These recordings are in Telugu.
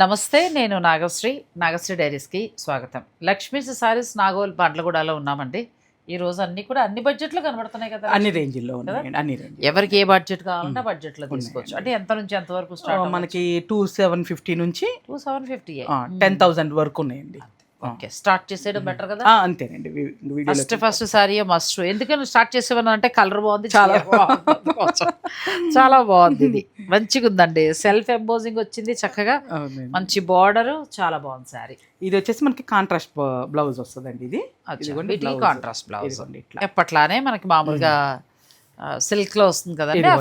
నమస్తే నేను నాగశ్రీ నాగశ్రీ డైరీస్కి స్వాగతం. లక్ష్మీస్ సారీస్ నాగోల్ బండ్లగూడలో ఉన్నామండి. ఈ రోజు అన్ని కూడా అన్ని బడ్జెట్లు కనబడుతున్నాయి కదా అన్ని రేంజ్లో అన్ని రేంజ్ ఎవరికి ఏ బడ్జెట్ కావాలంటే ఆ బడ్జెట్లో తీసుకోవచ్చు. అంటే ఎంత నుంచి ఎంత వరకు మనకి టూ సెవెన్ ఫిఫ్టీ నుంచి two seven fifty ten thousand వరకు ఉన్నాయండి. ఓకే. స్టార్ట్ చేసేయడం బెటర్ కదా? అంతేనండి. First first sorry must. ఎందుకని స్టార్ట్ చేసేవని అంటే కలర్ బాగుంది చాలా. చాలా బాగుంది ఇది. మంచిగా ఉందండి. సెల్ఫ్ ఎంబోజింగ్ వచ్చింది చక్కగా. మంచి బార్డర్ చాలా బాగుంది సారీ. ఇది వచ్చేసి మనకి కాంట్రాస్ట్ బ్లౌజ్ వస్తుందండి ఇది. blouse. Contrast blouse. ఇట్లా. ఎప్పట్లానే మనకి మామూలుగా సిల్క్లో వస్తుంది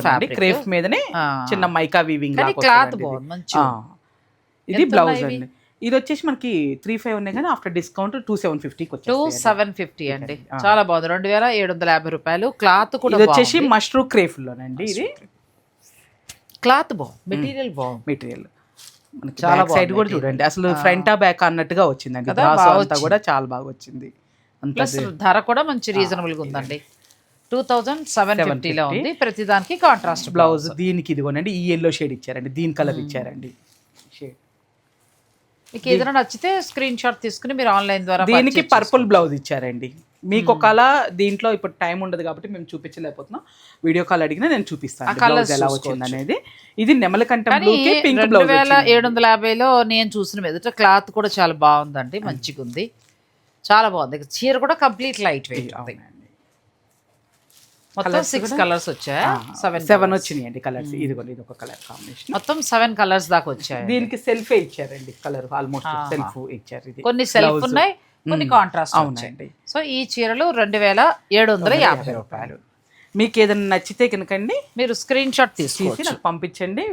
fabric. క్రేఫ్ మీదనే. చిన్న మైకా వీవింగ్ క్లాత్ బాగుంది మంచి ఇది బ్లౌజ్ అండి. ఇది వచ్చేసి మనకి త్రీ ఫైవ్ ఉన్నాయి కానీ ఆఫ్టర్ డిస్కౌంట్ టూ సెవెన్ ఫిఫ్టీకి టూ వచ్చేసి సెవెన్ ఫిఫ్టీ అండి. చాలా బాగుంది. రెండు వేల ఏడు వందల యాభై రూపాయలు. క్లాత్ కూడా ఇది వచ్చేసి మష్రూ క్రేఫ్ లోనండి ఇది. క్లాత్ బాగుంది. మెటీరియల్ బాగుంది. మెటీరియల్. చాలా సైడ్ కూడా చూడండి. అసలు ఫ్రంట్ ఆ బ్యాక్ అన్నట్టుగా వచ్చిందండి కదా, బ్రాసో బాగా అంతా కూడా చాలా బాగా వచ్చింది. ప్లస్ ధర కూడా మంచి రీజనబుల్గా ఉందండి. టూ థౌజండ్ సెవెన్ ఫిఫ్టీలో ఉంది. ప్రతి దానికి కాంట్రాస్ట్ బ్లౌజ్ దీనికి ఇదిగోనండి ఈ ఎల్లో షేడ్ ఇచ్చారండి. దీని కలర్ ఇచ్చారండి. మీకు ఏదైనా నచ్చితే స్క్రీన్ షాట్ తీసుకుని మీరు ఆన్లైన్ ద్వారా దీనికి పర్పుల్ బ్లౌజ్ ఇచ్చారండి. మీకు ఒకవేళ దీంట్లో ఇప్పుడు టైం ఉండదు కాబట్టి మేము చూపించలేకపోతున్నాం. వీడియో కాల్ అడిగినా నేను చూపిస్తాను బ్లౌజ్ ఎలా వచ్చింది అనేది ఇది నెమలకంఠం బ్లౌజ్ వేల ఏడు వందల యాభైలో నేను చూసిన మీదట క్లాత్ కూడా చాలా బాగుందండి మంచిగా ఉంది చాలా బాగుంది. చీర కూడా కంప్లీట్ లైట్ వెయిట్ మొత్తం సిక్స్ కలర్స్ వచ్చాయి? సెవెన్ సెవెన్ వచ్చినాయండి కలర్స్ ఇదిగోండి ఇది ఒక కలర్ కాంబినేషన్ మొత్తం సెవెన్ కలర్స్ దాకా వచ్చాయి దీనికి సెల్ఫే ఇచ్చారండి కలర్ ఆల్మోస్ట్ సెల్ఫ్ ఇచ్చారు ఇది. కొన్ని సెల్ఫ్ ఉన్నాయి కొన్ని కాంట్రాస్ట్ వచ్చాయి. అవునండి. సో ఈ చీరలు రెండు వేల ఏడు వందల యాభై రూపాయలు. మీకు ఏదైనా నచ్చితే కనుకండి మీరు స్క్రీన్ షాట్ తీసి నాకు పంపించండి.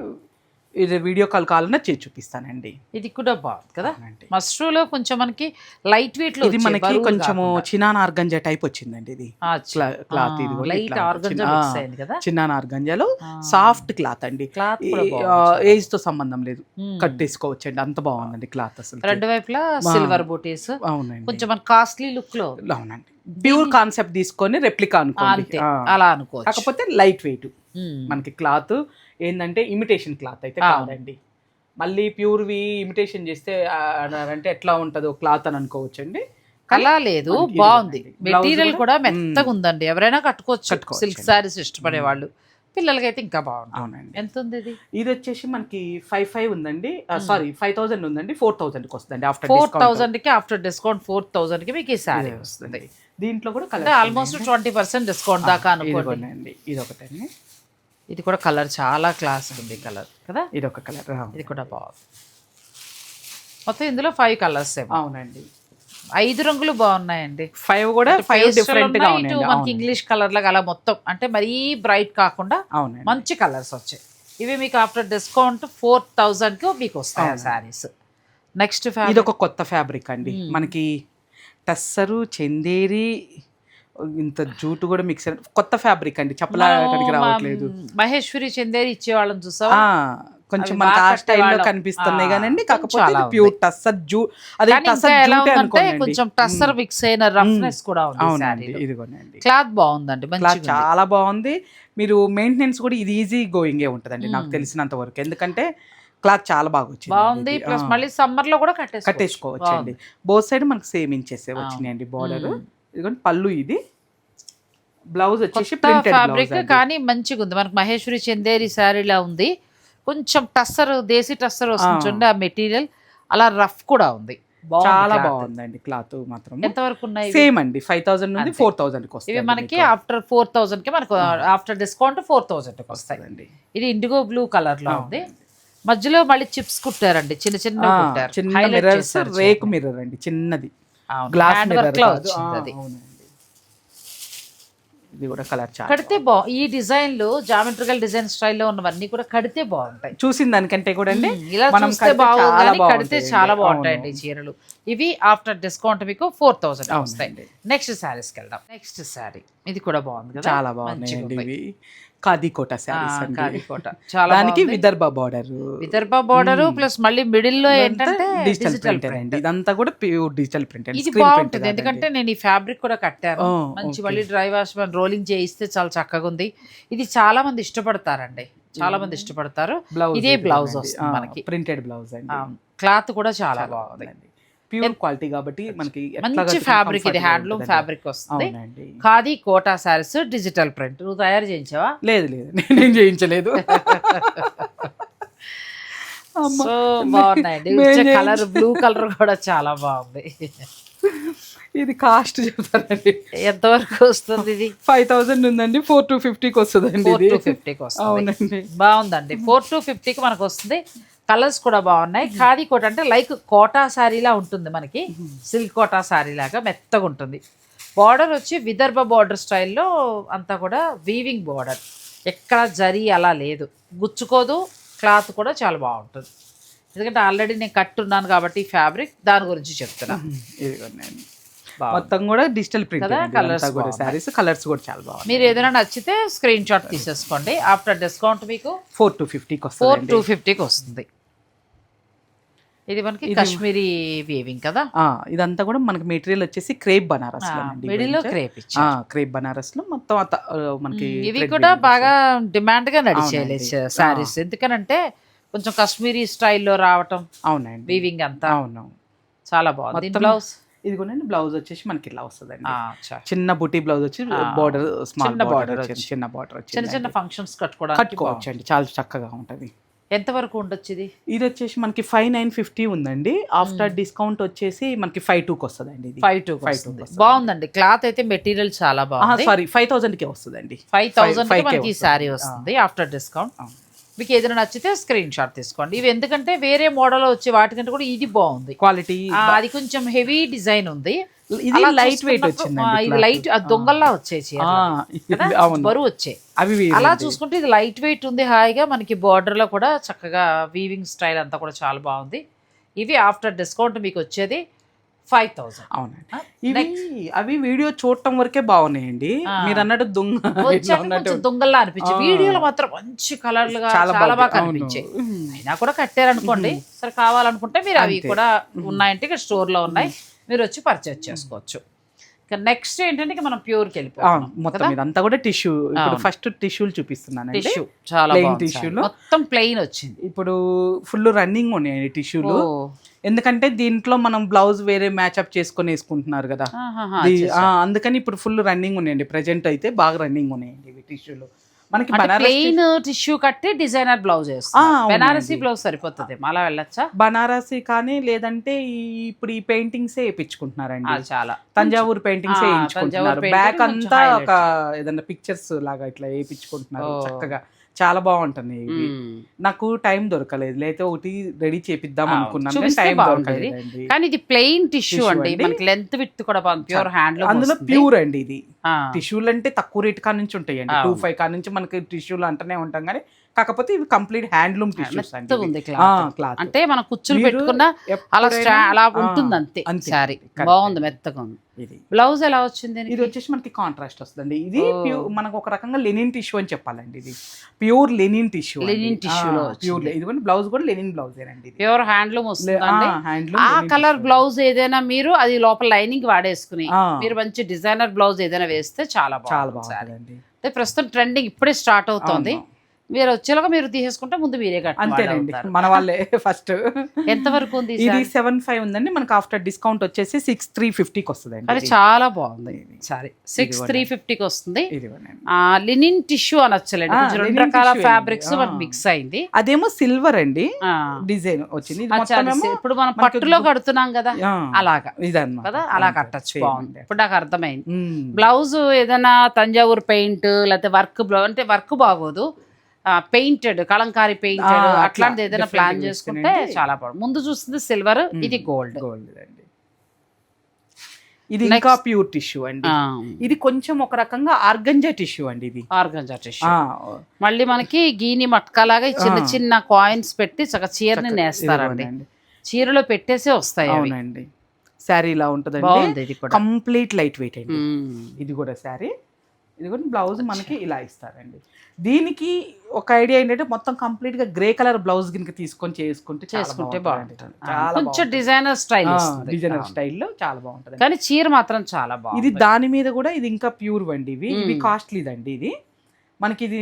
ఇది వీడియో కాల్ కావాలన్నా చేసి చూపిస్తానండి. ఇది కూడా బాగుంది కదా. మస్ట్రూలో కొంచెం మనకి లైట్ వెయిట్లో ఇది మనకి కొంచెము చిన్నాన్ ఆర్గంజా టైప్ వచ్చిందండి ఇది. క్లాత్ ఇది లైట్ ఆర్గంజా చిన్న- కదా? చిన్నాన్ ఆర్గంజాలో సాఫ్ట్ క్లాత్ అండి. క్లాత్ ఏజ్తో సంబంధం లేదు. కట్టేసుకోవచ్చండి అంత బాగుందండి క్లాత్ అసలు రెండు వైపులా సిల్వర్ బూటీస్ అవునండి. కొంచెం మన కాస్ట్లీ లుక్లో. అవునండి. ప్యూర్ కాన్సెప్ట్ తీసుకొని రెప్లికా అనుకోండి. అలా అనుకోవచ్చు. కాకపోతే లైట్ వెయిట్. మనకి క్లాత్ ఏంటంటే ఇమిటేషన్ క్లాత్ అయితే కాదండి. మళ్ళీ ప్యూర్వి ఇమిటేషన్ చేస్తే అంటే ఎట్లా ఉంటుందో క్లాత్ అని అనుకోవచ్చండి. అలా లేదు. బాగుంది. మెటీరియల్ కూడా కూడా, మెత్తగా ఉందండి ఎవరైనా కట్టుకోవచ్చు. సిల్క్ సారీస్ ఇష్టపడే వాళ్ళు. పిల్లలకైతే ఇంకా బాగుంటుంది. అవునండి. ఎంత ఉంది ఇది? ఇది వచ్చేసి మనకి ఫైవ్ ఫైవ్ ఉందండి. సారీ ఫైవ్ థౌసండ్ ఉందండి. ఫోర్ థౌసండ్కి వస్తుందండి ఆఫ్టర్ ఫోర్ థౌసండ్కి ఆఫ్టర్ డిస్కౌంట్ ఫోర్ థౌసండ్కి మీకు ఈ సారీ వస్తుంది వస్తుంది. దీంట్లో కూడా ఆల్మోస్ట్ ట్వంటీ పర్సెంట్ డిస్కౌంట్ దాకా అనుకోండి. ఇది ఒకటండి ఇది కూడా కలర్ చాలా క్లాస్ ఉంది కలర్ కదా? ఇది ఒక కలర్ ఇది కూడా బాగుంది. మొత్తం ఇందులో ఫైవ్ కలర్స్ అవునండి. ఐదు రంగులు బాగున్నాయండి. ఫైవ్ కూడా ఫైవ్ డిఫరెంట్గా మనకి ఇంగ్లీష్ కలర్ లాగా అలా మొత్తం అంటే మరీ బ్రైట్ కాకుండా అవునండి. మంచి కలర్స్ వచ్చాయి. ఇవి మీకు ఆఫ్టర్ డిస్కౌంట్ ఫోర్ థౌజండ్కి మీకు వస్తాయి శారీస్ నెక్స్ట్ ఇది ఒక కొత్త ఫ్యాబ్రిక్ అండి. మనకి టస్సరు చందేరి ఇంత జూటు కూడా మిక్స్ కొత్త ఫ్యాబ్రిక్ అండి చెప్పలాగడానికి రావట్లేదు. మహేశ్వరి చందేరి ఇచ్చేవాళ్ళని చూసావా? ఆ, కొంచెం మనకి ఆ స్టైల్లో. కనిపిస్తున్నాయి కానండి కాకపోతే ప్యూర్ టస్సర్ జూ అది టస్సర్ జూటే అనుకోండి కొంచెం టస్సర్ మిక్స్ అయిన రఫ్నెస్ కూడా ఉంది అవునండి ఇదిగోనండి. క్లాత్ బాగుందండి క్లాత్. చాలా బాగుంది. మీరు మెయింటెనెన్స్ కూడా ఇది ఈజీ గోయింగే ఉంటుందండి నాకు తెలిసినంత వరకు. ఎందుకంటే క్లాత్ చాలా బాగా వచ్చింది బాగుంది. ప్లస్ మళ్ళీ సమ్మర్లో కూడా కట్టేసుకోవచ్చు. కట్టేసుకోవచ్చు అండి బోత్ సైడ్ మనకి సేమ్ ఇంచెస్ వచ్చినాయండి బార్డర్ ఇదిగోండి పళ్ళు ఇది. బ్లౌజ్ వచ్చేసి ప్రింటెడ్ ఫ్యాబ్రిక్ కానీ మంచిగా ఉంది. మనకు మహేశ్వరి చందేరి శారీలా ఉంది. కొంచెం టస్సర్ దేశీ టస్సర్ వస్తుంది ఆ. మెటీరియల్ అలా రఫ్ కూడా ఉంది. చాలా. బాగుందండి క్లాత్ మాత్రం ఎంత వరకు ఉన్నాయి? సేమ్ అండి ఫైవ్ థౌసండ్ నుండి ఫోర్ థౌసండ్కి ఇవి మనకి ఆఫ్టర్ ఫోర్ థౌసండ్కి మనకు ఆఫ్టర్ డిస్కౌంట్ ఫోర్ థౌసండ్కి వస్తాయి. ఇది ఇండిగో బ్లూ కలర్లో ఉంది. మధ్యలో మళ్ళీ చిప్స్ కుట్టారండి చిన్న చిన్న కుట్టారు. చేశారు రేక్ మిర్రర్ అండి చిన్నది. గ్లాస్ అది. ఇది కూడా కలర్ చాలా కడితే బా ఈ డిజైన్లు జామెట్రికల్ డిజైన్ స్టైల్లో ఉన్నవన్నీ కూడా కడితే బాగుంటాయి. చూసిన దానికంటే కూడా అండి ఇలా చూస్తే బాగోదు కడితే. చాలా. బాగుంటాయండి చీరలు. ఇవి ఆఫ్టర్ డిస్కౌంట్ మీకు ఫోర్ థౌసండ్ వస్తాయి. నెక్స్ట్ శారీస్కి వెళ్దాం. నెక్స్ట్ శారీ. ఇది కూడా బాగుంది చాలా మంచిగా కాదికోట చాలా దానికి. Vidarbha border Vidarbha border plus మళ్ళీ మిడిల్లో ఏంటంటే డిజిటల్ ప్రింట్ అండి. ఇదంతా కూడా ప్యూర్ డిజిటల్ ప్రింట్ ఇది బాగుంటుంది. ఎందుకంటే నేను ఈ ఫ్యాబ్రిక్ కూడా కట్టాను. మంచి మళ్ళీ డ్రై వాష్ రోలింగ్ చేయిస్తే చాలా చక్కగా ఉంది. ఇది చాలా మంది ఇష్టపడతారండి. చాలా మంది ఇష్టపడతారు. ఇదే బ్లౌజ్ వస్తుంది మనకి. ప్రింటెడ్ బ్లౌజ్ అండి. క్లాత్ కూడా చాలా బాగుంది. ప్యూర్ క్వాలిటీ కాబట్టి మనకి మంచి ఫ్యాబ్రిక్ ఇది హ్యాండ్లూమ్. ఫ్యాబ్రిక్ వస్తుంది. ఖాదీ కోటా శారీస్ డిజిటల్ ప్రింట్ నువ్వు తయారు చేయించావా? లేదు లేదు. నేనేం చేయించలేదు. సో బాగున్నాయండి. నేను కలర్ బ్లూ కలర్ కూడా చాలా బాగుంది. ఇది కాస్ట్ చెప్తానండి. ఎంతవరకు వస్తుంది ఇది? ఫైవ్ థౌసండ్ ఉందండి. ఫోర్ టూ ఫిఫ్టీకి వస్తుందండి ఫోర్ టూ ఫిఫ్టీకి వస్తుంది. అవునండి. బాగుందండి. ఫోర్ టు ఫిఫ్టీకి మనకు వస్తుంది. కలర్స్ కూడా బాగున్నాయి. ఖాదీ కోట అంటే లైక్ కోటా శారీలా ఉంటుంది మనకి. సిల్క్ కోటా శారీ లాగా మెత్తగా ఉంటుంది. బార్డర్ వచ్చి విదర్భ బార్డర్ స్టైల్లో అంతా కూడా వీవింగ్ బార్డర్. ఎక్కడ జరీ అలా లేదు. గుచ్చుకోదు క్లాత్ కూడా చాలా బాగుంటుంది. ఎందుకంటే ఆల్రెడీ నేను కట్టున్నాను కాబట్టి ఫ్యాబ్రిక్ దాని గురించి చెప్తున్నా. బాగుంది. మొత్తం కూడా డిజిటల్ ప్రింట్ కదా? Colours కూడా కలర్స్ కూడా చాలా బాగున్నాయి. మీరు ఏదైనా నచ్చితే స్క్రీన్ షాట్ తీసేసుకోండి. ఆఫ్టర్ డిస్కౌంట్ మీకు ఫోర్ టు ఫిఫ్టీకి ఫోర్ టూ ఫిఫ్టీకి వస్తుంది. ఇది మనకి కాశ్మీరీ వీవింగ్ కదా? ఇదంతా కూడా మనకి మెటీరియల్ వచ్చేసి క్రేప్ బనారస్లో క్రేప్ క్రేప్ బనారస్లో మొత్తం మనకి ఇవి కూడా బాగా డిమాండ్గా నడిచేయాలి. శారీస్ ఎందుకనంటే కొంచెం కాశ్మీరీ స్టైల్లో రావటం. అవునండి. వీవింగ్ అంతా అవును చాలా బాగుంది. బ్లౌజ్ ఇది కూడా బ్లౌజ్ వచ్చేసి మనకి ఇలా వస్తుందండి. చిన్న బుటీ బ్లౌజ్ వచ్చి. Border small border. చిన్న బార్డర్ వచ్చి. చిన్న చిన్న ఫంక్షన్స్ కట్టుకోవడానికి కట్టుకోవచ్చు అండి చాలా చక్కగా ఉంటది. ఎంత వరకు ఉండొచ్చు ఇది ఇది వచ్చేసి మనకి ఫైవ్ నైన్ ఫిఫ్టీ ఉందండి. ఆఫ్టర్ డిస్కౌంట్ వచ్చేసి మనకి ఫైవ్ టూకి వస్తుందండి ఇది. ఫైవ్ టూ two వస్తుంది. బాగుందండి. క్లాత్ అయితే మెటీరియల్ చాలా బాగుంది. సారీ ఫైవ్ థౌసండ్కి వస్తుందండి. ఫైవ్ థౌసండ్ మనకి వస్తుంది. శారీ వస్తుంది ఆఫ్టర్ డిస్కౌంట్. మీకు ఏదైనా నచ్చితే స్క్రీన్ షాట్ తీసుకోండి. ఇవి ఎందుకంటే వేరే మోడల్ వచ్చి వాటికంటే కూడా ఇది బాగుంది. క్వాలిటీ అది కొంచెం హెవీ డిజైన్ ఉంది. ఇది లైట్ వెయిట్ ఆ, ఇది. లైట్ దొంగల్లా? అవును. బరువు వచ్చాయి అవి అలా. చూసుకుంటే ఇది లైట్ వెయిట్ ఉంది హాయిగా మనకి border లో కూడా చక్కగా వీవింగ్ స్టైల్ అంతా కూడా చాలా బాగుంది. ఇవి ఆఫ్టర్ డిస్కౌంట్ మీకు వచ్చేది. ఫైవ్ థౌసండ్ అవునండి. ఇవి అవి వీడియో చూడటం వరకే బాగున్నాయండి. మీరు అన్నట్టు దొంగ దొంగల్లా అనిపించింది ఆ. వీడియోలో మాత్రం మంచి కలర్లుగా చాలా బాగా. కనిపించాయి అయినా కూడా కట్టారనుకోండి. సరే కావాలనుకుంటే మీరు అవి. కూడా ఉన్నాయంటే ఇక్కడ store లో ఉన్నాయి మీరు వచ్చి పర్చేస్ చేసుకోవచ్చు. ఇక నెక్స్ట్ ఏంటంటే మనం ప్యూర్కి ఆ, వెళ్ళిపోయాం మొత్తం ఇదంతా కూడా టిష్యూ ఇప్పుడు. ఫస్ట్ టిష్యూలు చూపిస్తున్నానండి. టిష్యూ చాలా Plain బాగుంది tissue సారీ. లో. మొత్తం ప్లెయిన్ వచ్చింది. ఇప్పుడు ఫుల్ రన్నింగ్ ఉన్నాయండి టిష్యూలు. ఎందుకంటే దీంట్లో మనం బ్లౌజ్ వేరే మ్యాచ్అప్ చేసుకొని వేసుకుంటున్నారు కదా. అందుకని ఇప్పుడు ఫుల్ రన్నింగ్ ఉన్నాయండి. ప్రజెంట్ అయితే బాగా రన్నింగ్ ఉన్నాయండి ఇవి టిష్యూలు మనకి ప్లెయిన్ టిష్యూ కట్టి డిజైనర్ బ్లౌజ్. బెనారసీ బ్లౌజ్ సరిపోతుంది. అలా వెళ్ళొచ్చా? బనారసి కానీ లేదంటే ఇప్పుడు ఈ పెయింటింగ్సే వేయించుకుంటున్నారండి చాలా. తంజావూరు పెయింటింగ్స్ వేయించుకుంటున్నారు. బ్యాక్ అంతా. ఒక ఏదైనా పిక్చర్స్ లాగా ఇట్లా వేయించుకుంటున్నారు. చక్కగా. చాలా బాగుంటుంది ఇవి. నాకు టైం దొరకలేదు. లేకపోతే ఒకటి రెడీ చేపిద్దాం అనుకున్నాను కానీ టైం ఇది ప్లెయిన్ టిష్యూ అండి. మనకి లెంత్ విత్ కూడా ప్యూర్ హ్యాండ్ అందులో ప్యూర్ అండి ఇది. టిష్యూలు అంటే తక్కువ రేట్ కా నుంచి ఉంటాయండి. టూ ఫైవ్ కా నుంచి మనకి టిష్యూలు అంటూనే ఉంటాం. కానీ కాకపోతే ఇవి కంప్లీట్ హ్యాండ్లూమ్ టిష్యూస్ ఉంది క్లాత్. అంటే మనం కుచ్చులు పెట్టుకున్న అలా అలా ఉంటుంది అంతే సారీ. బాగుంది మెత్తగా ఉంది. ఇది. బ్లౌజ్ ఎలా వచ్చింది? ఇది వచ్చేసి మనకి కాంట్రాస్ట్ వస్తుందండి. ఇది మనకు ఒక రకంగా లెనిన్ టిష్యూ అని చెప్పాలండి ఇది. Pure linen tissue Linen tissue లో ప్యూర్. ఇది బ్లౌజ్ కూడా లెనిన్ బ్లౌజ్ ఏనండి ప్యూర్ హ్యాండ్లూమ్ వస్తుందండి. హ్యాండ్లూమ్ ఆ కలర్ బ్లౌజ్ ఏదైనా మీరు అది లోపల లైనింగ్ వాడేసుకుని. మీరు మంచి డిజైనర్ బ్లౌజ్ ఏదైనా వేస్తే చాలా చాలా బాగుంది అంటే ప్రస్తుతం ట్రెండింగ్ ఇప్పుడే స్టార్ట్ అవుతోంది. మీరు వచ్చేలాగా మీరు తీసేసుకుంటే ముందు మీరే అంతేనండి. కట్టాలి మన వాళ్ళే ఫస్ట్. ఎంత వరకు ఉంది ఇది? సెవెన్ ఫైవ్ ఉందండి. మనకి ఆఫ్టర్ డిస్కౌంట్ వచ్చేసి సిక్స్ త్రీ ఫిఫ్టీకి వస్తుందండి అది ఇది. చాలా బాగుంది. సారీ. సిక్స్. త్రీ ఫిఫ్టీకి వస్తుంది. లినిన్ టిష్యూ అనొచ్చలేండి రెండు రకాల ఫ్యాబ్రిక్స్. మనకి. మిక్స్ అయింది. అదేమో సిల్వర్ అండి. డిజైన్ వచ్చింది. ఇది ఇప్పుడు మనం పట్టులో కడుతున్నాం కదా. అలాగా. ఇదన్నమాట. కదా? అలా కట్టచ్చు. బాగుంది. ఇప్పుడు నాకు అర్థమైంది. బ్లౌజ్ ఏదైనా తంజావూరు పెయింట్ లేకపోతే వర్క్ బ్లౌజ్ అంటే వర్క్ బాగోదు. పెయింటెడ్ కలంకారీ పెయింటెడ్ అట్లాంటిది ఏదైనా ప్లాన్ చేసుకుంటే. చాలా బాగుంది ముందు చూస్తుంది సిల్వర్ ఇది గోల్డ్ గోల్డ్ అండి. ఇది ఇంకా ప్యూర్ టిష్యూ అండి. ఇది కొంచెం ఒక రకంగా ఆర్గంజా టిష్యూ అండి ఇది. ఆర్గంజా టిష్యూ మళ్ళీ మనకి గీని మట్కాలాగా చిన్న. చిన్న కాయిన్స్ పెట్టి చక్క చీరని నేస్తారండి. చీరలో పెట్టేసే వస్తాయి అవి. అవునండి. శారీ ఇలా ఉంటుందండి కంప్లీట్ లైట్ వెయిట్ అండి. ఇది కూడా శారీ. ఇది కూడా బ్లౌజ్ మనకి ఇలా ఇస్తారండి. దీనికి ఒక ఐడియా ఏంటంటే మొత్తం కంప్లీట్గా గ్రే కలర్ బ్లౌజ్ కింద తీసుకొని చేసుకుంటే చేసుకుంటే. బాగుంటుంది. కొంచెం డిజైనర్ స్టైల్ డిజైనర్ స్టైల్లో చాలా బాగుంటుంది. కానీ చీర మాత్రం చాలా ఇది బాగుంది దాని మీద కూడా ఇది ఇంకా ప్యూర్ అండి ఇవి. ఇవి మ్మ్. కాస్ట్లీది అండి ఇది. మనకి ఇది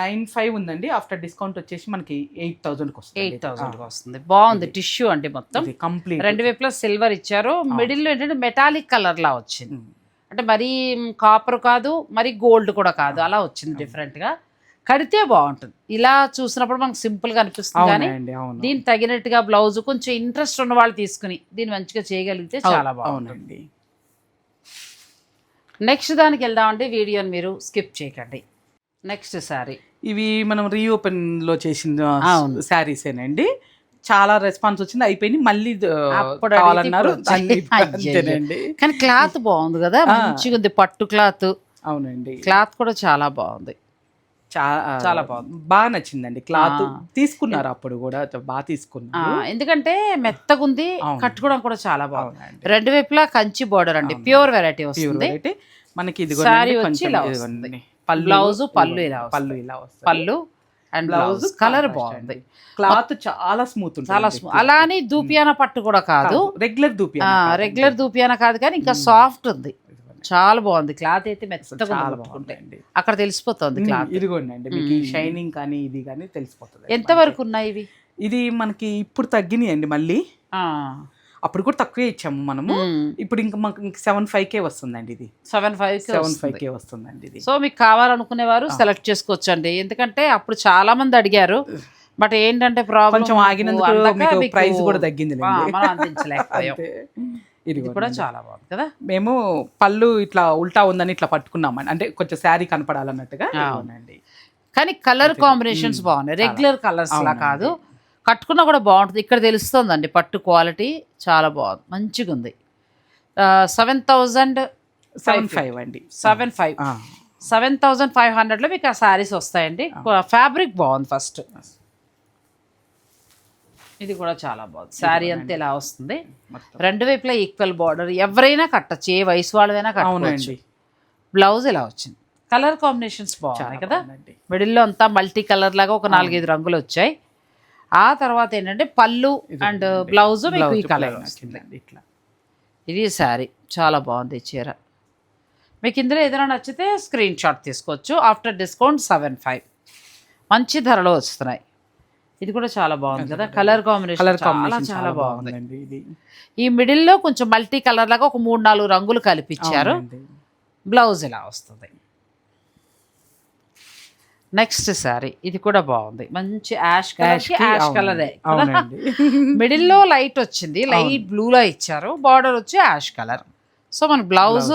నైన్ ఫైవ్ ఉందండి. ఆఫ్టర్ డిస్కౌంట్ వచ్చేసి మనకి ఎయిట్ థౌసండ్కి వస్తుంది ఎయిట్ థౌసండ్ వస్తుంది. బాగుంది. టిష్యూ అండి మొత్తం. కంప్లీట్. రెండు వైపులా సిల్వర్ ఇచ్చారు. మిడిల్లో ఏంటంటే మెటాలిక్ కలర్ లా వచ్చింది అంటే మరీ కాపర్ కాదు మరి గోల్డ్ కూడా కాదు. అలా వచ్చింది డిఫరెంట్గా. కడితే బాగుంటుంది. ఇలా చూసినప్పుడు మనకు సింపుల్గా అనిపిస్తుంది కానీ దీనికి తగినట్టుగా బ్లౌజ్ కొంచెం ఇంట్రెస్ట్ ఉన్న వాళ్ళు తీసుకుని దీన్ని మంచిగా చేయగలిగితే చాలా బాగుంటుంది. నెక్స్ట్ దానికి వెళ్దామంటే వీడియోని మీరు స్కిప్ చేయకండి. నెక్స్ట్ సారీ ఇవి మనం రీఓపెన్లో చేసిన. శారీసేనండి చాలా రెస్పాన్స్ వచ్చింది అయిపోయింది. మళ్ళీ కావాలన్నారు. అంతేనండి. కానీ క్లాత్ బాగుంది కదా మంచిగా ఉంది పట్టు క్లాత్. అవునండి. క్లాత్ కూడా చాలా బాగుంది. చాలా బాగుంది. బాగా నచ్చిందండి. క్లాత్. తీసుకున్నారు అప్పుడు కూడా బాగా తీసుకున్నారు. ఎందుకంటే మెత్తగుంది అవును. కట్టుకోవడం కూడా చాలా బాగుంది. రెండు వైపులా కంచి బోర్డర్ అండి. ప్యూర్ వెరైటీ వస్తుంది. మనకి ఇది Saree వచ్చి వస్తుంది. Blouse, పళ్ళు ఇలా. పళ్ళు ఇలా పళ్ళు అండ్ బ్లౌజ్ కలర్ బాగుంది. క్లాత్ చాలా స్మూత్ చాలా స్మూ- అలా అని దూపియాన పట్టు కూడా కాదు రెగ్యులర్ దూపి రెగ్యులర్ దూపియాన కాదు కానీ ఇంకా సాఫ్ట్ ఉంది. చాలా బాగుంది. క్లాత్ అయితే మెత్తగా అక్కడ తెలిసిపోతుంది క్లాత్ ఇదిగోండి అండి మీకు షైనింగ్ కానీ ఇది కానీ తెలిసిపోతుంది. ఎంత వరకు ఉన్నాయి ఇవి? ఇది మనకి ఇప్పుడు తగ్గినాయి అండి మళ్ళీ అప్పుడు కూడా తక్కువే ఇచ్చాము మనము. ఇప్పుడు ఇంకా మాకు సెవెన్ ఫైవ్ కే వస్తుందండి ఇది. Seven five seven five K వస్తుందండి ఇది. సో మీకు కావాలనుకునేవారు సెలెక్ట్ చేసుకోవచ్చండి. ఎందుకంటే అప్పుడు చాలా మంది అడిగారు. బట్ ఏంటంటే ప్రాబ్లం ఆగినందుకు ప్రైస్ కూడా తగ్గింది అందించలేకపోయాం. ఇది కూడా చాలా బాగుంది కదా? మేము పళ్ళు ఇట్లా ఉల్టా ఉందని ఇట్లా పట్టుకున్నామండి. అంటే కొంచెం శారీ కనపడాలన్నట్టుగా అవునండి కానీ కలర్ కాంబినేషన్స్ బాగున్నాయి. రెగ్యులర్ కలర్స్ లా కాదు. కట్టుకున్నా కూడా బాగుంటుంది. ఇక్కడ తెలుస్తుందండి పట్టు క్వాలిటీ చాలా బాగుంది. మంచిగా ఉంది. సెవెన్ థౌజండ్ సెవెన్ ఫైవ్ అండి. Seven five. Seven thousand five హండ్రెడ్లో మీకు ఆ శారీస్ వస్తాయండి. ఫ్యాబ్రిక్ బాగుంది ఫస్ట్ ఇది కూడా చాలా బాగుంది. శారీ అంతా ఇలా వస్తుంది. రెండు వైపులా ఈక్వల్ బార్డర్ ఎవరైనా కట్టచ్చు. ఏ వయసు వాళ్ళదైనా కట్టుకోవచ్చు. అవునండి. బ్లౌజ్ ఇలా వచ్చింది. కలర్ కాంబినేషన్స్ బాగున్నాయి కదా. మిడిల్లో అంతా మల్టీ కలర్ లాగా ఒక నాలుగైదు రంగులు వచ్చాయి. ఆ తర్వాత ఏంటంటే పళ్ళు అండ్ బ్లౌజ్ మీకు ఈ కలర్ ఇట్లా. ఇది శారీ. చాలా బాగుంది చీర. మీకు ఇందులో ఏదైనా నచ్చితే స్క్రీన్ షాట్ తీసుకోవచ్చు. ఆఫ్టర్ డిస్కౌంట్ సెవెన్ ఫైవ్ మంచి ధరలో వస్తున్నాయి. ఇది కూడా చాలా బాగుంది కదా. కలర్ కాంబినేషన్ కలర్ చాలా కాంబినేషన్ చాలా బాగుంది. ఈ మిడిల్లో కొంచెం మల్టీ కలర్ లాగా ఒక మూడు నాలుగు రంగులు కలిపిచ్చారు. అవునండి. బ్లౌజ్ ఇలా వస్తుంది. నెక్స్ట్ శారీ ఇది కూడా బాగుంది. మంచి యాష్ కలర్ యాష్. కలరే మిడిల్లో లైట్ వచ్చింది. లైట్ బ్లూలో ఇచ్చారు. బార్డర్ వచ్చి యాష్ కలర్. సో మన బ్లౌజ్.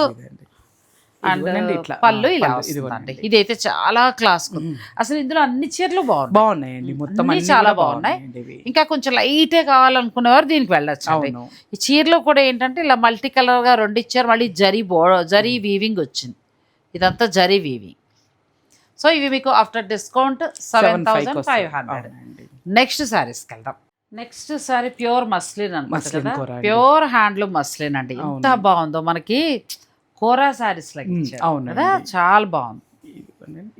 అండ్. పళ్ళు ఇలా వస్తుందండి. ఇదైతే చాలా క్లాస్ అసలు ఇందులో అన్ని చీరలు బాగున్నాయి. బాగున్నాయండి. మొత్తం చాలా బాగున్నాయి. ఇంకా కొంచెం లైటే కావాలనుకునేవారు దీనికి వెళ్ళొచ్చు ఈ చీరలో కూడా ఏంటంటే ఇలా మల్టీ కలర్గా రెండు ఇచ్చారు. మళ్ళీ జరీ బో జరీ వీవింగ్ వచ్చింది. ఇదంతా జరీ వీవింగ్ సో ఇవి మీకు after discount seven thousand five hundred. Next సారీస్కి వెళ్దాం. నెక్స్ట్ సారీ ప్యూర్ మస్లిన్ కదా? అండి. ప్యూర్ హ్యాండ్లూమ్ మస్లిన్ అండి. ఎంత బాగుందో. మనకి కోరా సారీస్ ఇచ్చారు అవునండి. కదా చాలా బాగుంది.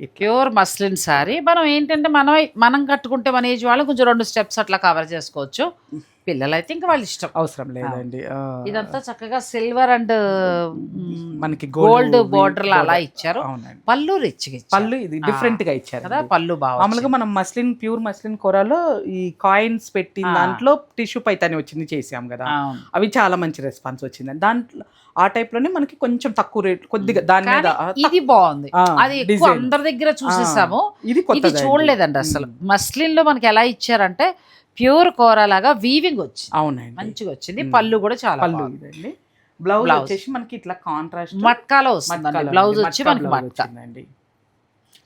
ప్యూర్ మస్లిన్ సారీ మనం ఏంటంటే మనం మనం కట్టుకుంటే మన ఏజ్ వాళ్ళు కొంచెం రెండు స్టెప్స్ అట్లా కవర్ చేసుకోవచ్చు. పిల్లలైతే ఇంకా వాళ్ళ ఇష్టం అవసరం లేదండి. ఇదంతా చక్కగా సిల్వర్ అండ్ మనకి గోల్డ్ బోర్డర్ అలా ఇచ్చారు. పళ్ళు ఇచ్చారు. పళ్ళు ఇది డిఫరెంట్గా ఇచ్చారు కదా పళ్ళు బాగా మామూలుగా మనం మస్లిన్ ప్యూర్ మస్లిన్ కూరలో ఈ కాయిన్స్ పెట్టిన దాంట్లో టిష్యూ పైతాని వచ్చింది చేసాం కదా. అవి చాలా మంచి రెస్పాన్స్ వచ్చింది. దాంట్లో ఆ టైప్లోనే మనకి కొంచెం తక్కువ రేట్ కొద్దిగా దాని మీద ఇది బాగుంది. అది. అందరి దగ్గర చూసేసాము. ఇది చూడలేదండి అసలు. మస్లిన్లో మనకి ఎలా ఇచ్చారంటే ప్యూర్ కూర లాగా వీవింగ్ వచ్చింది. అవునండి. మంచిగా వచ్చింది. పళ్ళు కూడా చాలా పళ్ళు. ఇదండి. బ్లౌజ్. వచ్చేసి మనకి ఇట్లా కాంట్రాస్ట్ మట్కాలో వస్తుందండి. బ్లౌజ్ వచ్చి మనకి మట్కా.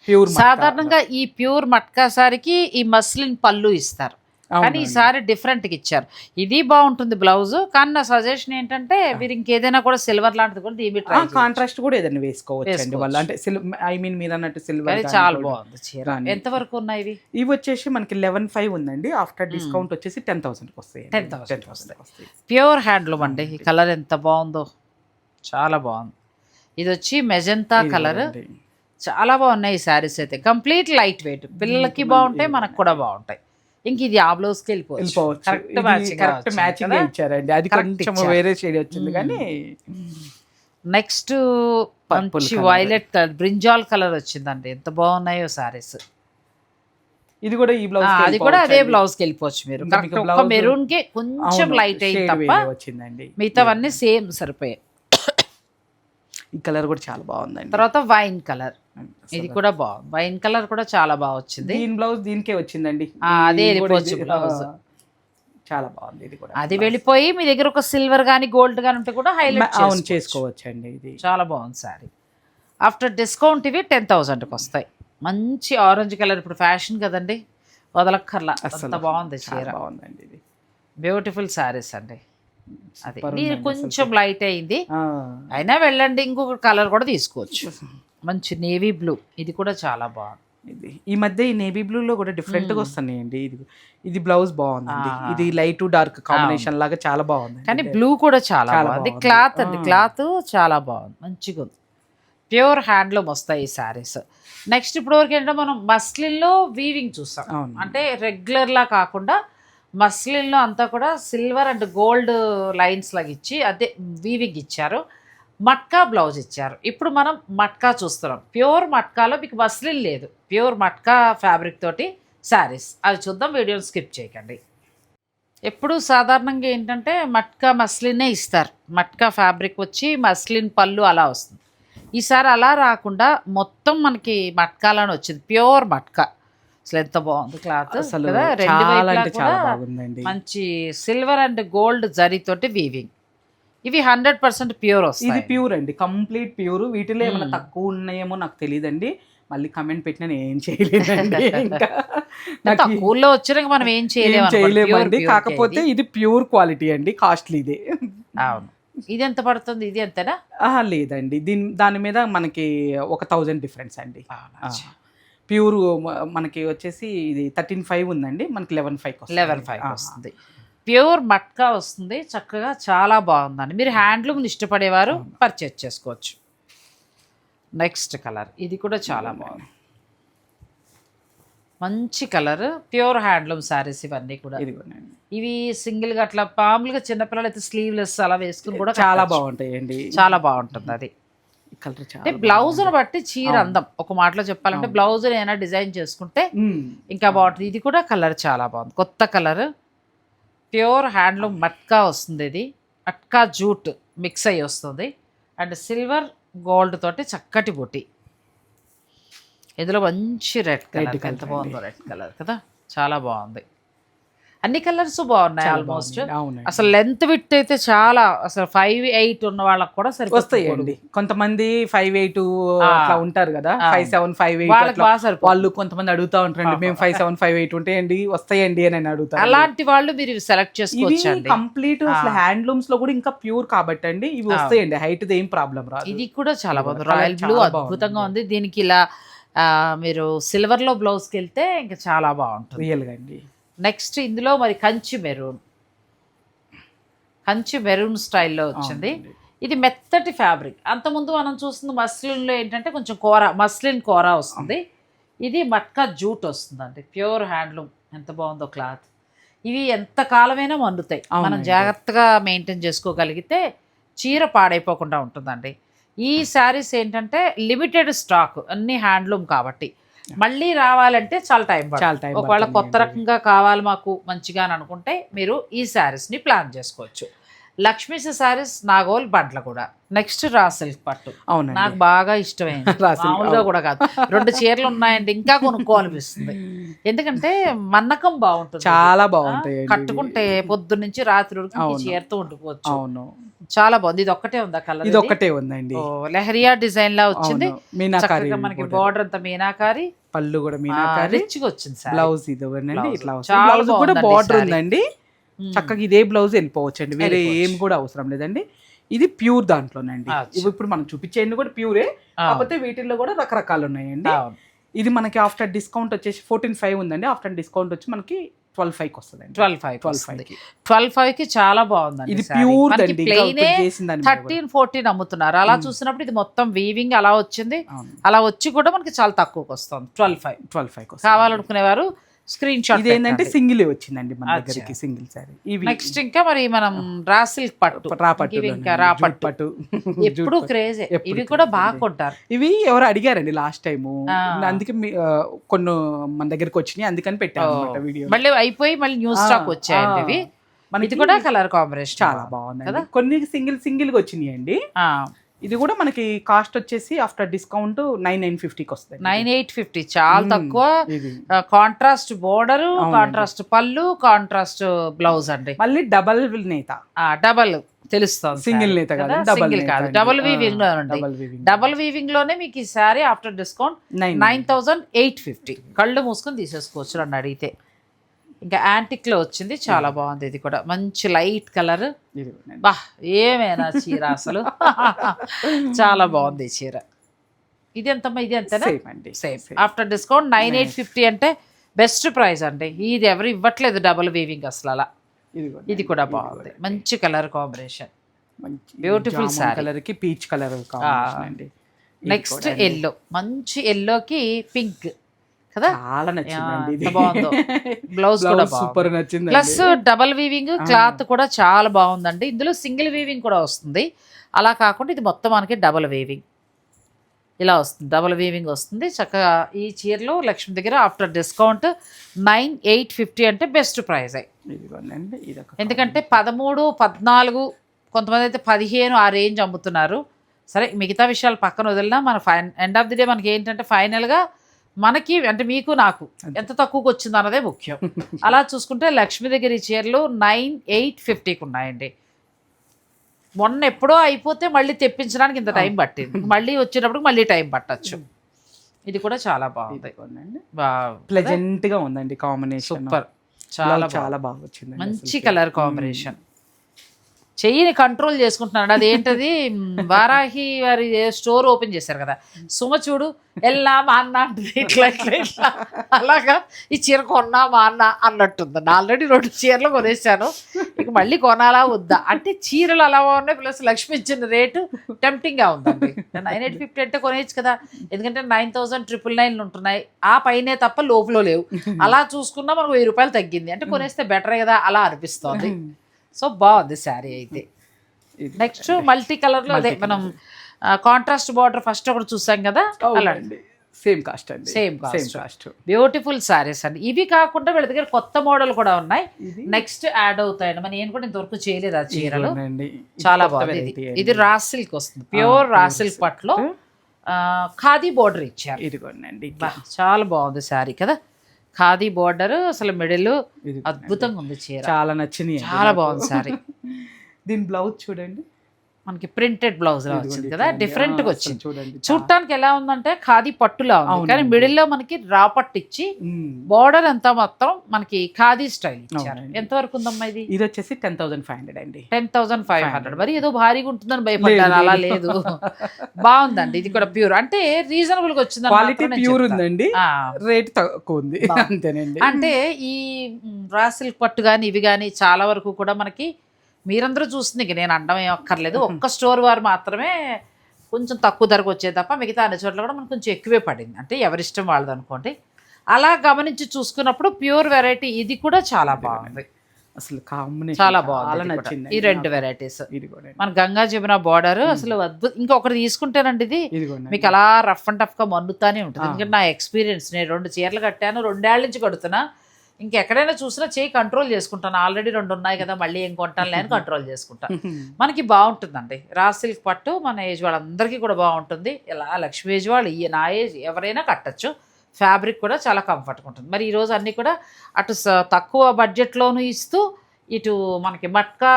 ప్యూర్ సాధారణంగా ఈ ప్యూర్ మట్కా సారీకి ఈ మస్లిన్ పళ్ళు ఇస్తారు. కానీ ఈసారి డిఫరెంట్గా ఇచ్చారు. ఇది బాగుంటుంది బ్లౌజ్. కానీ నా సజెషన్ ఏంటంటే మీరు ఇంకేదైనా కూడా సిల్వర్ లాంటిది కూడా దీని ట్రై కాంట్రాస్ట్ కూడా ఏదైనా వేసుకోవచ్చు. వాళ్ళు. అంటే ఐ మీన్ మీరు అన్నట్టు సిల్వర్ చాలా బాగుంది చీర. ఎంత వరకు ఉన్నాయి ఇవి? ఇవి వచ్చేసి మనకి లెవెన్ ఫైవ్ ఉందండి. ఆఫ్టర్ డిస్కౌంట్ వచ్చేసి టెన్ థౌసండ్ వస్తాయి 10,000 వస్తాయి. ప్యూర్ హ్యాండ్లూమ్ అండి. ఈ కలర్ ఎంత బాగుందో. చాలా బాగుంది. ఇది వచ్చి మెజంతా కలర్. చాలా బాగున్నాయి ఈ శారీస్ అయితే. Complete light weight. పిల్లలకి బాగుంటాయి మనకు కూడా బాగుంటాయి. ఇంక ఇది ఆ బ్లౌజ్కి వెళ్ళిపోవచ్చు. వెళ్ళిపోవచ్చు. కరెక్ట్ మ్యాచింగ్ కరెక్ట్ మ్యాచింగ్ ఇచ్చారండి. అది కొంచెం. వేరే షేడ్ వచ్చింది కానీ నెక్స్ట్ మంచి. వైలెట్ కలర్ బ్రింజాల్ కలర్ వచ్చిందండి. ఎంత బాగున్నాయో సారీస్ ఇది కూడా ఈ బ్లౌజ్ అది కూడా అదే బ్లౌజ్కి వెళ్ళిపోవచ్చు మీరు. ఒక మెరూన్కి కొంచెం లైట్ అయింది తప్ప వచ్చిందండి. మిగతావన్నీ సేమ్ సరిపోయాయి. ఈ కలర్ కూడా చాలా బాగుందండి. తర్వాత వైన్ కలర్ ఇది కూడా బాగుంది వైన్ కలర్ కూడా చాలా బాగా వచ్చింది. దీని బ్లౌజ్ దీనికే వచ్చిందండి. అదే. ఆ, చాలా బాగుంది ఇది కూడా. అది వెళ్ళిపోయి మీ దగ్గర ఒక సిల్వర్ గానీ గోల్డ్ గానీ ఉంటే కూడా హైలైట్ అవును చేసుకోవచ్చు. అండి ఇది. చాలా బాగుంది సారీ ఆఫ్టర్ డిస్కౌంట్ ఇవి టెన్ థౌసండ్కి వస్తాయి. మంచి ఆరెంజ్ కలర్ ఇప్పుడు ఫ్యాషన్ కదండి వదలక్కర్లా. అంత బాగుంది చీర. బాగుందండి ఇది. బ్యూటిఫుల్ సారీస్ అండి. అది. కొంచెం లైట్ అయింది. అయినా వెళ్ళండి ఇంకొక కలర్ కూడా తీసుకోవచ్చు. మంచి నేవీ బ్లూ. ఇది కూడా చాలా బాగుంది. ఇది. ఈ మధ్య ఈ నేవీ బ్లూ లో కూడా డిఫరెంట్గా వస్తున్నాయండి. ఇది ఇది బ్లౌజ్ బాగుందండి. ఇది లైట్ డార్క్ కాంబినేషన్ లాగా చాలా బాగుంది కానీ బ్లూ కూడా చాలా బాగుంది. బాగుంది. క్లాత్ అండి. క్లాత్ చాలా బాగుంది. మంచిగా ఉంది. ప్యూర్ హ్యాండ్లూమ్ వస్తాయి ఈ శారీస్. నెక్స్ట్ ఇప్పుడు వరకు ఏంటంటే మనం మస్లిన్లో వీవింగ్ చూస్తాం. అంటే రెగ్యులర్లా కాకుండా మస్లిన్లో అంతా కూడా సిల్వర్ అండ్ గోల్డ్ లైన్స్ లాగా ఇచ్చి అదే వీవింగ్ ఇచ్చారు. మట్కా బ్లౌజ్ ఇచ్చారు. ఇప్పుడు మనం మట్కా చూస్తున్నాం. ప్యూర్ మట్కాలో మీకు మస్లిన్ లేదు. ప్యూర్ మట్కా ఫ్యాబ్రిక్ తోటి శారీస్. అవి చూద్దాం వీడియోని స్కిప్ చేయకండి. ఎప్పుడు సాధారణంగా ఏంటంటే మట్కా మస్లినే ఇస్తారు. మట్కా ఫ్యాబ్రిక్ వచ్చి మస్లిన్ పళ్ళు అలా వస్తుంది. ఈసారి అలా రాకుండా మొత్తం మనకి మట్కాలని వచ్చింది. ప్యూర్ మట్కా. అసలు ఎంత బాగుంది క్లాత్. అసలు మంచి సిల్వర్ అండ్ గోల్డ్ జరీతోటి వీవింగ్ ఇవి హండ్రెడ్ పర్సెంట్ ప్యూర్ ఇది ప్యూర్ అండి. Complete pure. వీటిలో ఏమైనా తక్కువ ఉన్నాయేమో నాకు తెలియదండి మళ్ళీ కమెంట్ పెట్టినా నేను ఏం చేయలేదండి. ఇంకా తక్కువలో వచ్చినాక మనం ఏం చేయలేము చేయలేమండి. కాకపోతే ఇది. ప్యూర్ క్వాలిటీ అండి. కాస్ట్లీదే అవును. ఇది ఎంత పడుతుంది? ఇది ఎంతనా? లేదండి. దీని దాని మీద మనకి ఒక థౌజండ్ డిఫరెన్స్ అండి? ప్యూర్ మనకి వచ్చేసి ఇది థర్టీన్ ఫైవ్ ఉందండి. మనకి లెవెన్ ఫైవ్ లెవెల్ ఫైవ్ వస్తుంది. ప్యూర్ మట్కా వస్తుంది. చక్కగా చాలా బాగుందండి. మీరు హ్యాండ్లూమ్ ఇష్టపడేవారు పర్చేజ్ చేసుకోవచ్చు. నెక్స్ట్ కలర్ ఇది కూడా చాలా బాగుంది. మంచి కలర్ ప్యూర్ హ్యాండ్లూమ్ శారీస్ ఇవన్నీ కూడా. ఇవి సింగిల్గా అట్లా మామూలుగా చిన్నపిల్లలు అయితే స్లీవ్లెస్ అలా వేసుకుని కూడా చాలా కట్టొచ్చు. బాగుంటాయండి. చాలా బాగుంటుంది అది. అంటే బ్లౌజ్ను బట్టి చీర అందం. ఒక మాటలో చెప్పాలంటే బ్లౌజ్ ఏమైనా డిజైన్ చేసుకుంటే. ఇంకా బాగుంటుంది. ఇది కూడా కలర్ చాలా బాగుంది. కొత్త కలర్ ప్యూర్ హ్యాండ్లూమ్ మట్కా వస్తుంది ఇది. మట్కా జూట్ మిక్స్ అయ్యి వస్తుంది. అండ్ సిల్వర్ గోల్డ్ తోటి చక్కటి బొటి. ఇందులో మంచి రెడ్ కలర్. ఎంత బాగుందో రెడ్ కలర్ కదా. చాలా బాగుంది. అన్ని కలర్స్ బాగున్నాయి ఆల్మోస్ట్ అసలు లెంత్ విత్ అయితే చాలా అసలు ఫైవ్ ఎయిట్ ఉన్న వాళ్ళకి కూడా సరిపోతుంది. వస్తాయండి. కొంతమంది ఫైవ్ ఎయిట్ అట్లా ఉంటారు కదా. ఫైవ్ సెవెన్ ఫైవ్ వాళ్ళకి ఎయిట్ వాళ్ళు కొంతమంది అడుగుతా ఉంటారండి మేము ఫైవ్ సెవెన్ ఫైవ్ ఎయిట్ ఉంటాయండి వస్తాయండి అని అడుగుతారు అలాంటి వాళ్ళు మీరు సెలెక్ట్ చేసుకోవచ్చు కంప్లీట్ అసలు హ్యాండ్లూమ్స్లో కూడా ఇంకా ప్యూర్ కాబట్టి అండి. ఇవి వస్తాయండి. హైట్ ఏం ప్రాబ్లం రాదు. ఇది కూడా చాలా బాగుంది. రాయల్ బ్లూ అద్భుతంగా ఉంది. దీనికి ఇలా మీరు సిల్వర్లో బ్లౌజ్కి వెళ్తే ఇంకా చాలా బాగుంటుంది. రియల్గా అండి. నెక్స్ట్ ఇందులో మరి కంచి మెరూన్. కంచి మెరూన్ స్టైల్లో వచ్చింది. ఇది మెత్తటి ఫ్యాబ్రిక్. అంతకుముందు మనం చూస్తుంది మస్లిన్లో ఏంటంటే కొంచెం కూర మస్లిన్ కూర వస్తుంది. ఇది మట్కా జూట్ వస్తుందండి. Pure handloom. ఎంత బాగుందో క్లాత్. ఇవి ఎంత కాలమైనా మన్నుతాయి మనం. జాగ్రత్తగా మెయింటైన్ చేసుకోగలిగితే చీర పాడైపోకుండా ఉంటుందండి. ఈ శారీస్ ఏంటంటే లిమిటెడ్ స్టాక్ అన్ని హ్యాండ్లూమ్ కాబట్టి. మళ్ళీ రావాలంటే చాలా టైం చాలా పడుతుంది time ఒకవేళ కొత్త రకంగా కావాలి మాకు మంచిగా అని అనుకుంటే మీరు ఈ శారీస్ని ప్లాన్ చేసుకోవచ్చు. లక్ష్మీ శారీస్ నాగోల్ బండ్ల కూడా. నెక్స్ట్ రా సిల్క్ పట్టు. అవునండి. నాకు బాగా ఇష్టమైంది. మామూలుగా కూడా కాదు. రెండు చీరలు ఉన్నాయండి ఇంకా కొనుక్కోవాలనిపిస్తుంది. ఎందుకంటే మన్నకం బాగుంటుంది. చాలా ఇవి. కట్టుకుంటే పొద్దు నుంచి రాత్రి వరకు అవును. చీరతో ఉండిపోవచ్చు. అవును. చాలా బాగుంది. ఇది ఒక్కటే ఉందా కలర్ ఇది ఒక్కటే ఉందండి. లెహరియా డిజైన్ లా వచ్చింది. మీనాకారి మనకి. బార్డర్ అంతా మీనాకారి. పళ్ళు కూడా మీనాకారి. రిచ్గా వచ్చింది సార్ బ్లౌజ్ ఇది Blouse. ఇట్లా బ్లౌజ్ కూడా బార్డర్. ఉందండి. చక్కగా ఇదే బ్లౌజ్ వెళ్ళిపోవచ్చు అండి వేరే. ఏం కూడా అవసరం లేదండి. ఇది ప్యూర్ దాంట్లోనండి. ఇప్పుడు మనం చూపించేయండి కూడా ప్యూరే కాకపోతే వీటిల్లో కూడా రకరకాలు ఉన్నాయండి. ఇది మనకి ఆఫ్టర్ డిస్కౌంట్ వచ్చేసి ఫోర్టీన్ ఫైవ్ ఉందండి. ఆఫ్టర్ డిస్కౌంట్ వచ్చి మనకి ట్వెల్వ్ ఫైవ్ వస్తుందండి. ట్వెల్వ్ ఫైవ్ ట్వెల్వ్ వస్తుంది. ఫైవ్ ట్వెల్వ్ ఫైవ్కి చాలా బాగుందండి ఇది ప్యూర్ ప్లెయినే. థర్టీన్ ఫోర్టీన్ అమ్ముతున్నారు. అలా చూసినప్పుడు ఇది మొత్తం వీవింగ్ అలా వచ్చింది. అలా వచ్చి కూడా మనకి చాలా తక్కువకి వస్తుంది. Twelve five. ట్వెల్వ్ ఫైవ్ కావాలనుకునేవారు స్క్రీన్ షాట్ ఇది ఏంటంటే సింగిల్ వచ్చిందండి మన దగ్గరికి సింగిల్ సారీ. ఇవి నెక్స్ట్ ఇంకా మరి మనం రా సిల్క్ పట్టు. రాపట్టు ఇవి ఇంకా రా పట్టు. పట్టు. ఎప్పుడు క్రేజే. ఇవి కూడా బాగా కొంటారు ఇవి ఎవరు అడిగారండి లాస్ట్ టైం అందుకే కొన్ని మన దగ్గరికి వచ్చినాయి అందుకని పెట్టాను అనమాట వీడియో. మళ్ళీ అయిపోయి మళ్ళీ న్యూ స్టాక్ వచ్చాయండి ఇవి. ఇది కూడా కలర్ కాంబినేషన్ చాలా బాగుంది కొన్ని సింగిల్ సింగిల్గా వచ్చినాయి అండి ఇది కూడా మనకి కాస్ట్ వచ్చేసి ఆఫ్టర్ డిస్కౌంట్ నైన్ నైన్ ఫిఫ్టీకి వస్తాయి. నైన్ ఎయిట్ ఫిఫ్టీ చాలా తక్కువ. కాంట్రాస్ట్ బోర్డర్ కాంట్రాస్ట్ పళ్ళు కాంట్రాస్ట్ బ్లౌజ్ అండి. మళ్ళీ డబల్ నేత. డబల్ తెలుస్తుంది సింగిల్ నేత కాదు డబల్ సింగిల్ కాదు. డబుల్ వీవింగ్లో డబల్ వీవింగ్ డబుల్ వీవింగ్లోనే. మీకు ఈ sari after discount nine. Nine thousand eight fifty. కళ్ళు మూసుకొని తీసేసుకోవచ్చు నన్ను అడిగితే. ఇంకా యాంటిక్లో వచ్చింది. చాలా బాగుంది. ఇది కూడా మంచి లైట్ కలర్ బా ఏమైనా చీర అసలు? చాలా బాగుంది ఈ చీర. ఇది ఎంతమ్మా ఇది ఎంతనా same after discount nine eight fifty అంటే బెస్ట్ ప్రైస్ అండి. ఇది ఎవరు ఇవ్వట్లేదు డబుల్ వీవింగ్ అసలు అలా. ఇది కూడా బాగుంది. మంచి కలర్ కాంబినేషన్. కలర్కి పీచ్ కలర్ నెక్స్ట్ ఎల్లో మంచి ఎల్లోకి పింక్ కదా? చాలా నచ్చిందండి ఎంత బాగుందో. బ్లౌజ్ కూడా సూపర్ నచ్చింది ప్లస్ డబల్ వీవింగ్ క్లాత్ కూడా చాలా బాగుందండి. ఇందులో సింగిల్ వీవింగ్ కూడా వస్తుంది. అలా కాకుండా ఇది మొత్తం మనకి డబల్ వీవింగ్. ఇలా వస్తుంది. డబల్ వీవింగ్ వస్తుంది. చక్కగా ఈ చీరలో లక్ష్మి దగ్గర after discount nine eight fifty అంటే బెస్ట్ ఒక ఎందుకంటే పదమూడు పద్నాలుగు కొంతమంది అయితే పదిహేను ఆ రేంజ్ అమ్ముతున్నారు. సరే మిగతా విషయాలు పక్కన వదిలినా మన fine end of the day మనకి ఏంటంటే ఫైనల్గా మనకి అంటే మీకు నాకు ఎంత తక్కువకి వచ్చింది అన్నదే ముఖ్యం. అలా చూసుకుంటే లక్ష్మి దగ్గర ఈ చీరలు నైన్ ఎయిట్ ఫిఫ్టీకి ఉన్నాయండి. మొన్న ఎప్పుడో అయిపోతే మళ్ళీ తెప్పించడానికి ఇంత టైం పట్టింది. మళ్ళీ వచ్చేటప్పుడు మళ్ళీ టైం పట్టచ్చు. ఇది కూడా చాలా బాగుంది. ఇదిగోండి వావ్. ప్లెజెంట్గా ఉందండి కాంబినేషన్ సూపర్. చాలా చాలా బాగా వచ్చింది మంచి కలర్ కాంబినేషన్ చెయ్యిని కంట్రోల్ చేసుకుంటున్నాడు. అది ఏంటది వారాహి వారి స్టోర్ ఓపెన్ చేశారు కదా. సుమ చూడు ఎల్లా మా అన్న అంటుంది. ఇట్లా ఇట్లా ఇట్లా. అలాగా ఈ చీర కొన్నా మా అన్న అన్నట్టుంది. ఆల్రెడీ రెండు చీరలు కొనేసాను. ఇక మళ్ళీ కొనాలా వద్దా? అంటే చీరలు అలా ఉన్నాయి ప్లస్ లక్ష్మి ఇచ్చిన రేటు టెంప్టింగ్గా ఉందండి. నైన్ ఎయిట్ ఫిఫ్టీ అంటే కొనేయచ్చు కదా. ఎందుకంటే నైన్ థౌసండ్ ట్రిపుల్ నైన్ ఉంటున్నాయి. ఆ పైనే తప్ప లోపల లేవు. అలా చూసుకున్నా మనకు వెయ్యి రూపాయలు తగ్గింది. అంటే కొనేస్తే బెటరే కదా అలా అనిపిస్తోంది. సో బాగుంది శారీ అయితే. నెక్స్ట్ మల్టీ కలర్లో అదే మనం కాంట్రాస్ట్ బార్డర్ ఫస్ట్ ఒకటి చూసాం కదా అలా సేమ్ కాస్ట్ అండి. Cost. Same cost beautiful saris అండి. ఇవి కాకుండా వీళ్ళ దగ్గర కొత్త మోడల్ కూడా ఉన్నాయి. నెక్స్ట్ యాడ్ అవుతాయండి. మరి నేను కూడా ఇంతవరకు చేయలేదు ఆ చీరలు. చాలా బాగుంది. ఇది రా సిల్క్ వస్తుంది. ప్యూర్ రా సిల్క్ పట్లో ఆ, ఖాదీ బోర్డర్ ఇచ్చారు. ఇదిగోనండి. బా, చాలా బాగుంది శారీ కదా. ఖాదీ బోర్డర్ అసలు మిడిల్ అద్భుతంగా ఉంది చీర. చాలా నచ్చినాయి చాలా బాగుంది శారీ దీని బ్లౌజ్ చూడండి. మనకి ప్రింటెడ్ బ్లౌజ్ లా వచ్చింది కదా. డిఫరెంట్గా వచ్చింది. చూడటానికి ఎలా ఉందంటే ఖాదీ పట్టులా ఉంది. కానీ మిడిల్లో మనకి రా పట్టు ఇచ్చి. బోర్డర్ అంతా మొత్తం మనకి ఖాదీ స్టైల్ ఇచ్చారు. ఎంత వరకు ఉందమ్మా ఇది? ఇది వచ్చేసి టెన్ థౌసండ్ ఫైవ్ హండ్రెడ్ అండి. టెన్ థౌసండ్ ఫైవ్ హండ్రెడ్ మరి ఏదో భారీగా ఉంటుందని భయపడ్డాను అలా లేదు. బాగుందండి. ఇది కూడా ప్యూర్ అంటే రీజనబుల్గా వచ్చిందని క్వాలిటీ ప్యూర్. ఉందండి. రేట్ తక్కువ ఉంది. అంతేనండి. అంటే ఈ మ్, రా సిల్క్ పట్టు కానీ ఇవి కానీ చాలా వరకు కూడా మనకి మీరందరూ చూస్తుంది నేను అండం ఏం అక్కర్లేదు. ఒక్క స్టోర్ వారు మాత్రమే కొంచెం తక్కువ ధరకు వచ్చేది తప్ప మిగతా అన్ని చోట్ల కూడా మనకు కొంచెం ఎక్కువే పడింది. అంటే ఎవరిష్టం వాళ్ళది అనుకోండి. అలా గమనించి చూసుకున్నప్పుడు ప్యూర్ వెరైటీ ఇది కూడా చాలా బాగుంది. అసలు కాంబినేషన్ చాలా బాగుంది ఈ రెండు వెరైటీస్ మన గంగా జమున బార్డర్ అసలు అద్భుతం. ఇంకొకటి తీసుకుంటేనండి ఇది మీకు అలా రఫ్ అండ్ టఫ్గా మన్నుతానే ఉంటుంది. ఎందుకంటే నా ఎక్స్పీరియన్స్ నేను రెండు చీరలు కట్టాను రెండేళ్ళ నుంచి కడుతున్నా. ఇంకెక్కడైనా చూసినా చేయి కంట్రోల్ చేసుకుంటాను. ఆల్రెడీ రెండు ఉన్నాయి కదా మళ్ళీ ఏం కొంటాను లేని కంట్రోల్ చేసుకుంటా. మనకి బాగుంటుందండి. రా సిల్క్ పట్టు మన ఏజ్ వాళ్ళందరికీ కూడా బాగుంటుంది. ఇలా లక్ష్మీ ఏజ్ వాళ్ళు ఈ నా ఏజ్ ఎవరైనా కట్టచ్చు. ఫ్యాబ్రిక్ కూడా చాలా కంఫర్ట్గా ఉంటుంది. మరి ఈరోజు అన్నీ కూడా అటు తక్కువ బడ్జెట్లోనూ ఇస్తూ ఇటు మనకి మట్కా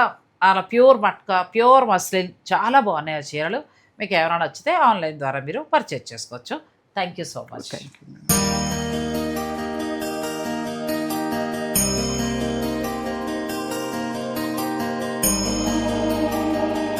అలా ప్యూర్ మట్కా ప్యూర్ మస్లిన్ చాలా బాగున్నాయి ఆ చీరలు. మీకు ఏమైనా నచ్చితే ఆన్లైన్ ద్వారా మీరు పర్చేజ్ చేసుకోవచ్చు. Thank you so much thank you